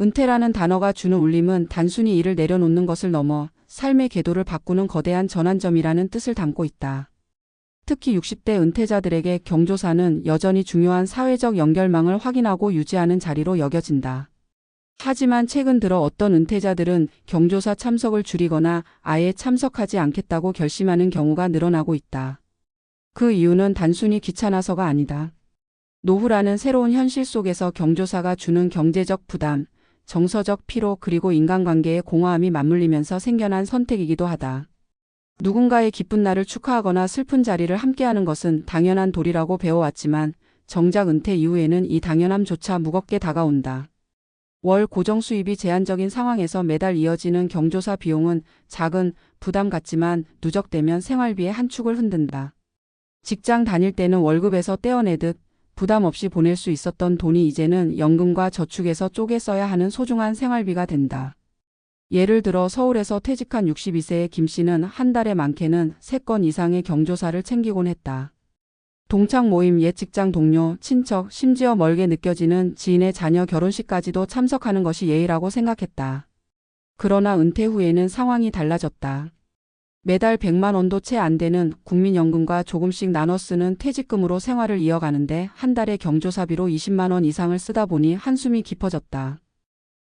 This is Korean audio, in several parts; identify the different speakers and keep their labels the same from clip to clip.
Speaker 1: 은퇴라는 단어가 주는 울림은 단순히 일을 내려놓는 것을 넘어 삶의 궤도를 바꾸는 거대한 전환점이라는 뜻을 담고 있다. 특히 60대 은퇴자들에게 경조사는 여전히 중요한 사회적 연결망을 확인하고 유지하는 자리로 여겨진다. 하지만 최근 들어 어떤 은퇴자들은 경조사 참석을 줄이거나 아예 참석하지 않겠다고 결심하는 경우가 늘어나고 있다. 그 이유는 단순히 귀찮아서가 아니다. 노후라는 새로운 현실 속에서 경조사가 주는 경제적 부담, 정서적 피로 그리고 인간관계의 공허함이 맞물리면서 생겨난 선택이기도 하다. 누군가의 기쁜 날을 축하하거나 슬픈 자리를 함께하는 것은 당연한 도리라고 배워왔지만 정작 은퇴 이후에는 이 당연함조차 무겁게 다가온다. 월 고정 수입이 제한적인 상황에서 매달 이어지는 경조사 비용은 작은 부담 같지만 누적되면 생활비의 한 축을 흔든다. 직장 다닐 때는 월급에서 떼어내듯 부담 없이 보낼 수 있었던 돈이 이제는 연금과 저축에서 쪼개 써야 하는 소중한 생활비가 된다. 예를 들어 서울에서 퇴직한 62세의 김 씨는 한 달에 많게는 3건 이상의 경조사를 챙기곤 했다. 동창 모임, 옛 직장 동료, 친척, 심지어 멀게 느껴지는 지인의 자녀 결혼식까지도 참석하는 것이 예의라고 생각했다. 그러나 은퇴 후에는 상황이 달라졌다. 매달 100만 원도 채 안 되는 국민연금과 조금씩 나눠 쓰는 퇴직금으로 생활을 이어가는데 한 달에 경조사비로 20만 원 이상을 쓰다 보니 한숨이 깊어졌다.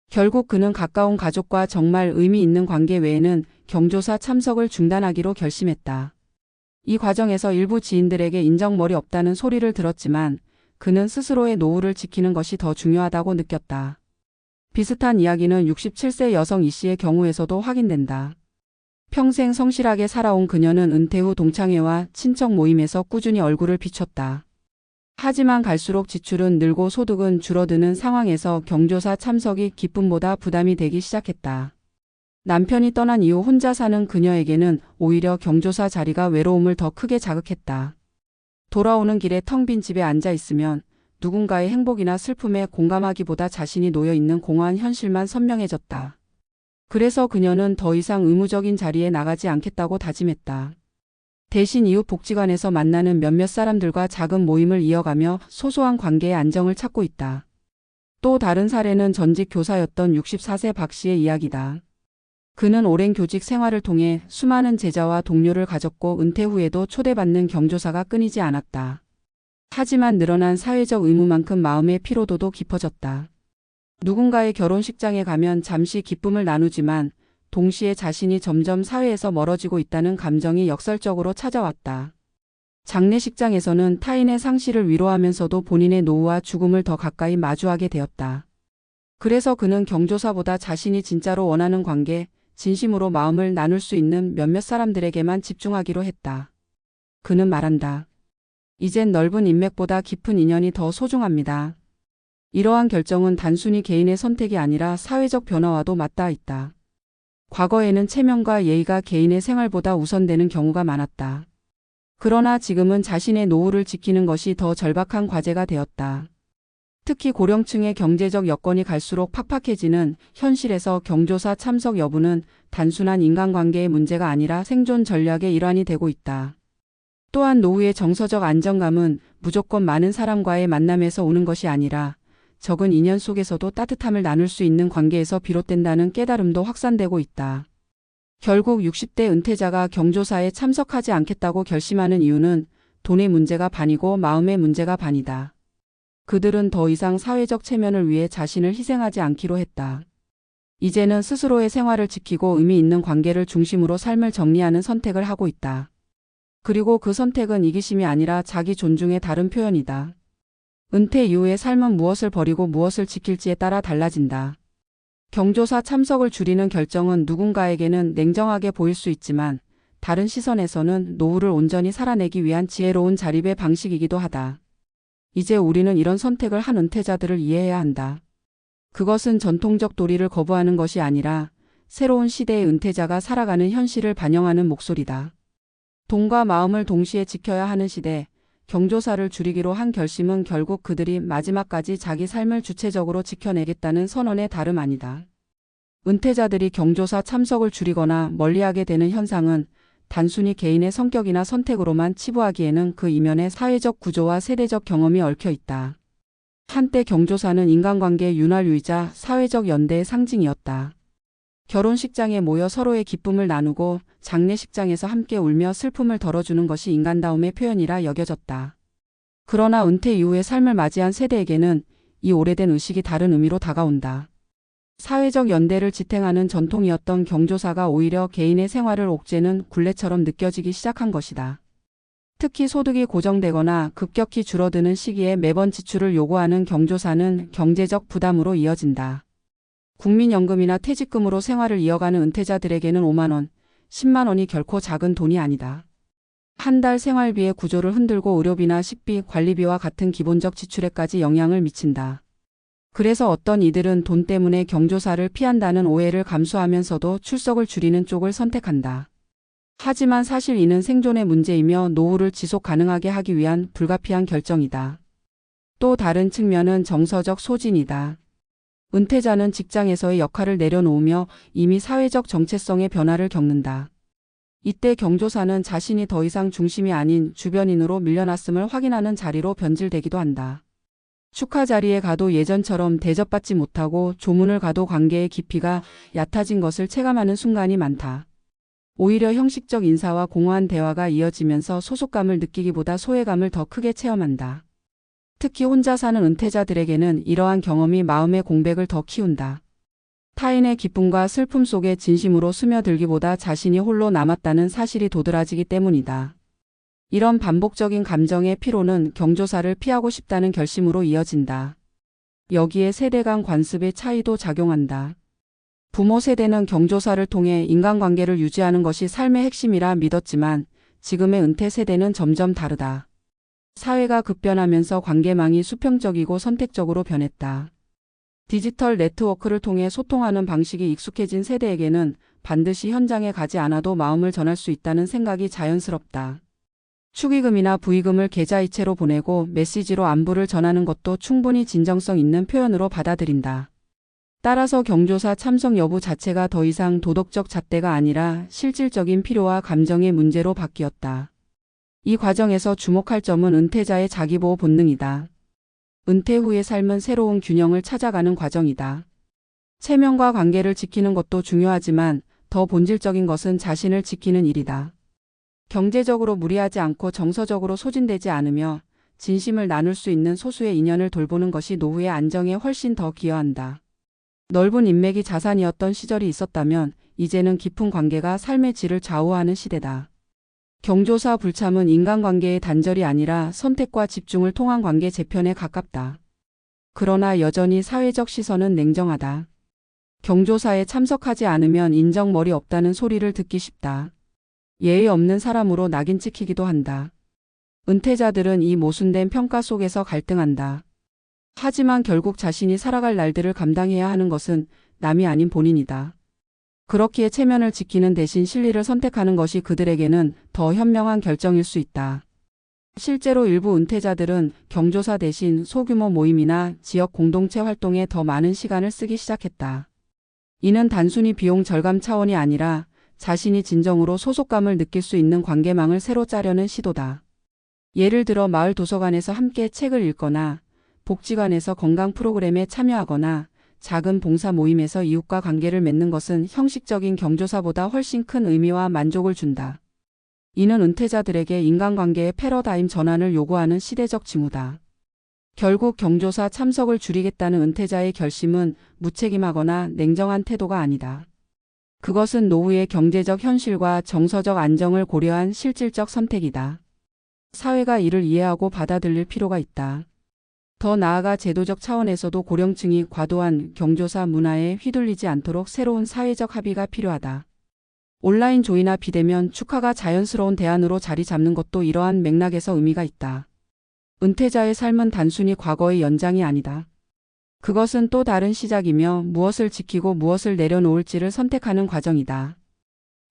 Speaker 1: 결국 그는 가까운 가족과 정말 의미 있는 관계 외에는 경조사 참석을 중단하기로 결심했다. 이 과정에서 일부 지인들에게 인정머리 없다는 소리를 들었지만 그는 스스로의 노후를 지키는 것이 더 중요하다고 느꼈다. 비슷한 이야기는 67세 여성 이 씨의 경우에서도 확인된다. 평생 성실하게 살아온 그녀는 은퇴 후 동창회와 친척 모임에서 꾸준히 얼굴을 비췄다. 하지만 갈수록 지출은 늘고 소득은 줄어드는 상황에서 경조사 참석이 기쁨보다 부담이 되기 시작했다. 남편이 떠난 이후 혼자 사는 그녀에게는 오히려 경조사 자리가 외로움을 더 크게 자극했다. 돌아오는 길에 텅 빈 집에 앉아 있으면 누군가의 행복이나 슬픔에 공감하기보다 자신이 놓여 있는 공허한 현실만 선명해졌다. 그래서 그녀는 더 이상 의무적인 자리에 나가지 않겠다고 다짐했다. 대신 이웃 복지관에서 만나는 몇몇 사람들과 작은 모임을 이어가며 소소한 관계의 안정을 찾고 있다. 또 다른 사례는 전직 교사였던 64세 박 씨의 이야기다. 그는 오랜 교직 생활을 통해 수많은 제자와 동료를 가졌고 은퇴 후에도 초대받는 경조사가 끊이지 않았다. 하지만 늘어난 사회적 의무만큼 마음의 피로도도 깊어졌다. 누군가의 결혼식장에 가면 잠시 기쁨을 나누지만 동시에 자신이 점점 사회에서 멀어지고 있다는 감정이 역설적으로 찾아왔다. 장례식장에서는 타인의 상실을 위로하면서도 본인의 노후와 죽음을 더 가까이 마주하게 되었다. 그래서 그는 경조사보다 자신이 진짜로 원하는 관계, 진심으로 마음을 나눌 수 있는 몇몇 사람들에게만 집중하기로 했다. 그는 말한다. 이젠 넓은 인맥보다 깊은 인연이 더 소중합니다. 이러한 결정은 단순히 개인의 선택이 아니라 사회적 변화와도 맞닿아 있다. 과거에는 체면과 예의가 개인의 생활보다 우선되는 경우가 많았다. 그러나 지금은 자신의 노후를 지키는 것이 더 절박한 과제가 되었다. 특히 고령층의 경제적 여건이 갈수록 팍팍해지는 현실에서 경조사 참석 여부는 단순한 인간관계의 문제가 아니라 생존 전략의 일환이 되고 있다. 또한 노후의 정서적 안정감은 무조건 많은 사람과의 만남에서 오는 것이 아니라 적은 인연 속에서도 따뜻함을 나눌 수 있는 관계에서 비롯된다는 깨달음도 확산되고 있다. 결국 60대 은퇴자가 경조사에 참석하지 않겠다고 결심하는 이유는 돈의 문제가 반이고 마음의 문제가 반이다. 그들은 더 이상 사회적 체면을 위해 자신을 희생하지 않기로 했다. 이제는 스스로의 생활을 지키고 의미 있는 관계를 중심으로 삶을 정리하는 선택을 하고 있다. 그리고 그 선택은 이기심이 아니라 자기 존중의 다른 표현이다. 은퇴 이후의 삶은 무엇을 버리고 무엇을 지킬지에 따라 달라진다. 경조사 참석을 줄이는 결정은 누군가에게는 냉정하게 보일 수 있지만 다른 시선에서는 노후를 온전히 살아내기 위한 지혜로운 자립의 방식이기도 하다. 이제 우리는 이런 선택을 한 은퇴자들을 이해해야 한다. 그것은 전통적 도리를 거부하는 것이 아니라 새로운 시대의 은퇴자가 살아가는 현실을 반영하는 목소리다. 돈과 마음을 동시에 지켜야 하는 시대, 경조사를 줄이기로 한 결심은 결국 그들이 마지막까지 자기 삶을 주체적으로 지켜내겠다는 선언의 다름 아니다. 은퇴자들이 경조사 참석을 줄이거나 멀리하게 되는 현상은 단순히 개인의 성격이나 선택으로만 치부하기에는 그 이면에 사회적 구조와 세대적 경험이 얽혀 있다. 한때 경조사는 인간관계 윤활유이자 사회적 연대의 상징이었다. 결혼식장에 모여 서로의 기쁨을 나누고 장례식장에서 함께 울며 슬픔을 덜어주는 것이 인간다움의 표현이라 여겨졌다. 그러나 은퇴 이후의 삶을 맞이한 세대에게는 이 오래된 의식이 다른 의미로 다가온다. 사회적 연대를 지탱하는 전통이었던 경조사가 오히려 개인의 생활을 옥죄는 굴레처럼 느껴지기 시작한 것이다. 특히 소득이 고정되거나 급격히 줄어드는 시기에 매번 지출을 요구하는 경조사는 경제적 부담으로 이어진다. 국민연금이나 퇴직금으로 생활을 이어가는 은퇴자들에게는 5만 원, 10만 원이 결코 작은 돈이 아니다. 한 달 생활비의 구조를 흔들고 의료비나 식비, 관리비와 같은 기본적 지출에까지 영향을 미친다. 그래서 어떤 이들은 돈 때문에 경조사를 피한다는 오해를 감수하면서도 출석을 줄이는 쪽을 선택한다. 하지만 사실 이는 생존의 문제이며 노후를 지속 가능하게 하기 위한 불가피한 결정이다. 또 다른 측면은 정서적 소진이다. 은퇴자는 직장에서의 역할을 내려놓으며 이미 사회적 정체성의 변화를 겪는다. 이때 경조사는 자신이 더 이상 중심이 아닌 주변인으로 밀려났음을 확인하는 자리로 변질되기도 한다. 축하 자리에 가도 예전처럼 대접받지 못하고 조문을 가도 관계의 깊이가 얕아진 것을 체감하는 순간이 많다. 오히려 형식적 인사와 공허한 대화가 이어지면서 소속감을 느끼기보다 소외감을 더 크게 체험한다. 특히 혼자 사는 은퇴자들에게는 이러한 경험이 마음의 공백을 더 키운다. 타인의 기쁨과 슬픔 속에 진심으로 스며들기보다 자신이 홀로 남았다는 사실이 도드라지기 때문이다. 이런 반복적인 감정의 피로는 경조사를 피하고 싶다는 결심으로 이어진다. 여기에 세대 간 관습의 차이도 작용한다. 부모 세대는 경조사를 통해 인간관계를 유지하는 것이 삶의 핵심이라 믿었지만 지금의 은퇴 세대는 점점 다르다. 사회가 급변하면서 관계망이 수평적이고 선택적으로 변했다. 디지털 네트워크를 통해 소통하는 방식이 익숙해진 세대에게는 반드시 현장에 가지 않아도 마음을 전할 수 있다는 생각이 자연스럽다. 축의금이나 부의금을 계좌이체로 보내고 메시지로 안부를 전하는 것도 충분히 진정성 있는 표현으로 받아들인다. 따라서 경조사 참석 여부 자체가 더 이상 도덕적 잣대가 아니라 실질적인 필요와 감정의 문제로 바뀌었다. 이 과정에서 주목할 점은 은퇴자의 자기보호 본능이다. 은퇴 후의 삶은 새로운 균형을 찾아가는 과정이다. 체면과 관계를 지키는 것도 중요하지만 더 본질적인 것은 자신을 지키는 일이다. 경제적으로 무리하지 않고 정서적으로 소진되지 않으며 진심을 나눌 수 있는 소수의 인연을 돌보는 것이 노후의 안정에 훨씬 더 기여한다. 넓은 인맥이 자산이었던 시절이 있었다면 이제는 깊은 관계가 삶의 질을 좌우하는 시대다. 경조사 불참은 인간관계의 단절이 아니라 선택과 집중을 통한 관계 재편에 가깝다. 그러나 여전히 사회적 시선은 냉정하다. 경조사에 참석하지 않으면 인정 머리 없다는 소리를 듣기 쉽다. 예의 없는 사람으로 낙인 찍히기도 한다. 은퇴자들은 이 모순된 평가 속에서 갈등한다. 하지만 결국 자신이 살아갈 날들을 감당해야 하는 것은 남이 아닌 본인이다. 그렇기에 체면을 지키는 대신 실리를 선택하는 것이 그들에게는 더 현명한 결정일 수 있다. 실제로 일부 은퇴자들은 경조사 대신 소규모 모임이나 지역 공동체 활동에 더 많은 시간을 쓰기 시작했다. 이는 단순히 비용 절감 차원이 아니라 자신이 진정으로 소속감을 느낄 수 있는 관계망을 새로 짜려는 시도다. 예를 들어 마을 도서관에서 함께 책을 읽거나 복지관에서 건강 프로그램에 참여하거나 작은 봉사 모임에서 이웃과 관계를 맺는 것은 형식적인 경조사보다 훨씬 큰 의미와 만족을 준다. 이는 은퇴자들에게 인간관계의 패러다임 전환을 요구하는 시대적 징후다. 결국 경조사 참석을 줄이겠다는 은퇴자의 결심은 무책임하거나 냉정한 태도가 아니다. 그것은 노후의 경제적 현실과 정서적 안정을 고려한 실질적 선택이다. 사회가 이를 이해하고 받아들일 필요가 있다. 더 나아가 제도적 차원에서도 고령층이 과도한 경조사 문화에 휘둘리지 않도록 새로운 사회적 합의가 필요하다. 온라인 조이나 비대면 축하가 자연스러운 대안으로 자리 잡는 것도 이러한 맥락에서 의미가 있다. 은퇴자의 삶은 단순히 과거의 연장이 아니다. 그것은 또 다른 시작이며 무엇을 지키고 무엇을 내려놓을지를 선택하는 과정이다.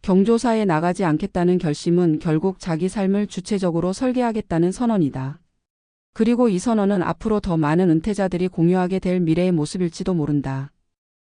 Speaker 1: 경조사에 나가지 않겠다는 결심은 결국 자기 삶을 주체적으로 설계하겠다는 선언이다. 그리고 이 선언은 앞으로 더 많은 은퇴자들이 공유하게 될 미래의 모습일지도 모른다.